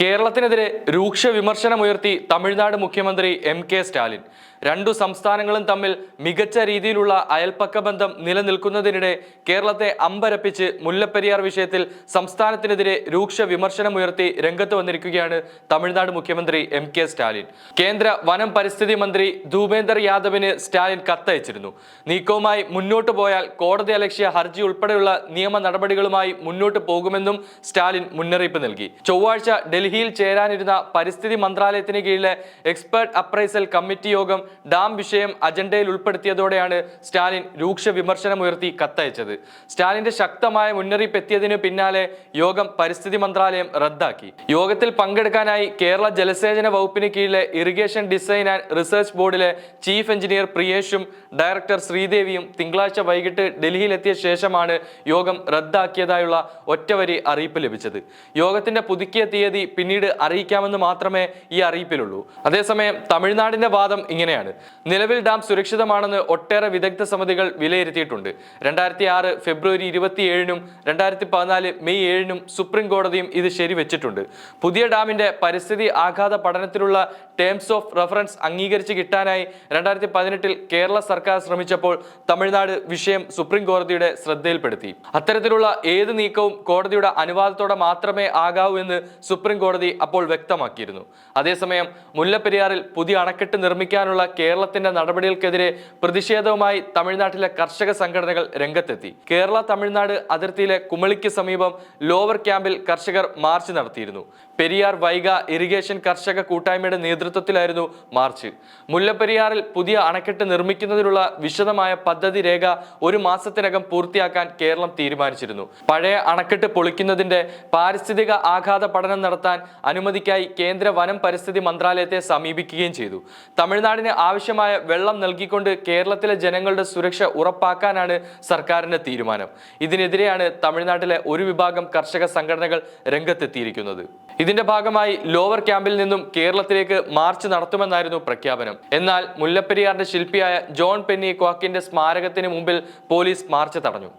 കേരളത്തിനെതിരെ രൂക്ഷ വിമർശനമുയർത്തി തമിഴ്നാട് മുഖ്യമന്ത്രി M K Stalin. രണ്ടു സംസ്ഥാനങ്ങളും തമ്മിൽ മികച്ച രീതിയിലുള്ള അയൽപ്പക്ക ബന്ധം നിലനിൽക്കുന്നതിനിടെ കേരളത്തെ അമ്പരപ്പിച്ച് മുല്ലപ്പെരിയാർ വിഷയത്തിൽ സംസ്ഥാനത്തിനെതിരെ രൂക്ഷ വിമർശനമുയർത്തി രംഗത്ത് വന്നിരിക്കുകയാണ് തമിഴ്നാട് മുഖ്യമന്ത്രി എം കെ സ്റ്റാലിൻ. കേന്ദ്ര വനം പരിസ്ഥിതി മന്ത്രി ഭൂപേന്ദർ യാദവിന് സ്റ്റാലിൻ കത്തയച്ചിരുന്നു. നീക്കവുമായി മുന്നോട്ട് പോയാൽ കോടതി അലക്ഷ്യ ഹർജി ഉൾപ്പെടെയുള്ള നിയമ നടപടികളുമായി മുന്നോട്ട് പോകുമെന്നും സ്റ്റാലിൻ മുന്നറിയിപ്പ് നൽകി. ചൊവ്വാഴ്ച ഡൽഹിയിൽ ചേരാനിരുന്ന പരിസ്ഥിതി മന്ത്രാലയത്തിന് കീഴിലെ എക്സ്പേർട്ട് അപ്രൈസൽ കമ്മിറ്റി യോഗം ഡാം വിഷയം അജണ്ടയിൽ ഉൾപ്പെടുത്തിയതോടെയാണ് സ്റ്റാലിൻ രൂക്ഷ വിമർശനമുയർത്തി കത്തയച്ചത്. സ്റ്റാലിന്റെ ശക്തമായ മുന്നറിയിപ്പ് എത്തിയതിനു പിന്നാലെ യോഗം പരിസ്ഥിതി മന്ത്രാലയം റദ്ദാക്കി. യോഗത്തിൽ പങ്കെടുക്കാനായി കേരള ജലസേചന വകുപ്പിന് കീഴിലെ ഇറിഗേഷൻ ഡിസൈൻ ആൻഡ് റിസർച്ച് ബോർഡിലെ ചീഫ് എഞ്ചിനീയർ പ്രിയേഷും ഡയറക്ടർ ശ്രീദേവിയും തിങ്കളാഴ്ച വൈകിട്ട് ഡൽഹിയിലെത്തിയ ശേഷമാണ് യോഗം റദ്ദാക്കിയതായുള്ള ഒറ്റവരി അറിയിപ്പ് ലഭിച്ചത്. യോഗത്തിന്റെ പുതുക്കിയ തീയതി പിന്നീട് അറിയിക്കാമെന്ന് മാത്രമേ ഈ അറിയിപ്പിലുള്ളൂ. അതേസമയം തമിഴ്നാടിന്റെ വാദം ഇങ്ങനെയാണ്. നിലവിൽ ഡാം സുരക്ഷിതമാണെന്ന് ഒട്ടേറെ വിദഗ്ധ സമിതികൾ വിലയിരുത്തിയിട്ടുണ്ട്. രണ്ടായിരത്തി ആറ് ഫെബ്രുവരി ഇരുപത്തിയേഴിനും രണ്ടായിരത്തി പതിനാല് മെയ് ഏഴിനും സുപ്രീം കോടതിയും ഇത് ശരിവെച്ചിട്ടുണ്ട്. പുതിയ ഡാമിന്റെ പരിസ്ഥിതി ആഘാത പഠനത്തിലുള്ള ടേംസ് ഓഫ് റഫറൻസ് അംഗീകരിച്ച് കിട്ടാനായി രണ്ടായിരത്തി പതിനെട്ടിൽ കേരള സർക്കാർ ശ്രമിച്ചപ്പോൾ തമിഴ്നാട് വിഷയം സുപ്രീം കോടതിയുടെ ശ്രദ്ധയിൽപ്പെടുത്തി. അത്തരത്തിലുള്ള ഏത് നീക്കവും കോടതിയുടെ അനുവാദത്തോടെ മാത്രമേ ആകാവൂ എന്ന് സുപ്രീം കോടതി അപ്പോൾ വ്യക്തമാക്കിയിരുന്നു. അതേസമയം മുല്ലപ്പെരിയാറിൽ പുതിയ അണക്കെട്ട് നിർമ്മിക്കാനുള്ള കേരളത്തിന്റെ നടപടികൾക്കെതിരെ പ്രതിഷേധവുമായി തമിഴ്നാട്ടിലെ കർഷക സംഘടനകൾ രംഗത്തെത്തി. കേരള തമിഴ്നാട് അതിർത്തിയിലെ കുമളിക്ക് സമീപം ലോവർ ക്യാമ്പിൽ കർഷകർ മാർച്ച് നടത്തിയിരുന്നു. പെരിയാർ വൈഗ ഇറിഗേഷൻ കർഷക കൂട്ടായ്മയുടെ നേതൃത്വത്തിലായിരുന്നു മാർച്ച്. മുല്ലപ്പെരിയാറിൽ പുതിയ അണക്കെട്ട് നിർമ്മിക്കുന്നതിനുള്ള വിശദമായ പദ്ധതി രേഖ ഒരു മാസത്തിനകം പൂർത്തിയാക്കാൻ കേരളം തീരുമാനിച്ചിരുന്നു. പഴയ അണക്കെട്ട് പൊളിക്കുന്നതിന്റെ പാരിസ്ഥിതിക ആഘാത പഠനം നടത്താൻ അനുമതിക്കായി കേന്ദ്ര വനം പരിസ്ഥിതി മന്ത്രാലയത്തെ സമീപിക്കുകയും ചെയ്തു. തമിഴ്നാടിന് ആവശ്യമായ വെള്ളം നൽകിക്കൊണ്ട് കേരളത്തിലെ ജനങ്ങളുടെ സുരക്ഷ ഉറപ്പാക്കാനാണ് സർക്കാരിന്റെ തീരുമാനം. ഇതിനെതിരെയാണ് തമിഴ്നാട്ടിലെ ഒരു വിഭാഗം കർഷക സംഘടനകൾ രംഗത്തെത്തിയിരിക്കുന്നത്. ഇതിന്റെ ഭാഗമായി ലോവർ ക്യാമ്പിൽ നിന്നും കേരളത്തിലേക്ക് മാർച്ച് നടത്തുമെന്നായിരുന്നു പ്രഖ്യാപനം. എന്നാൽ മുല്ലപ്പെരിയാറിന്റെ ശില്പിയായ ജോൺ പെന്നി ക്വാക്കിന്റെ സ്മാരകത്തിന് മുമ്പിൽ പോലീസ് മാർച്ച് തടഞ്ഞു.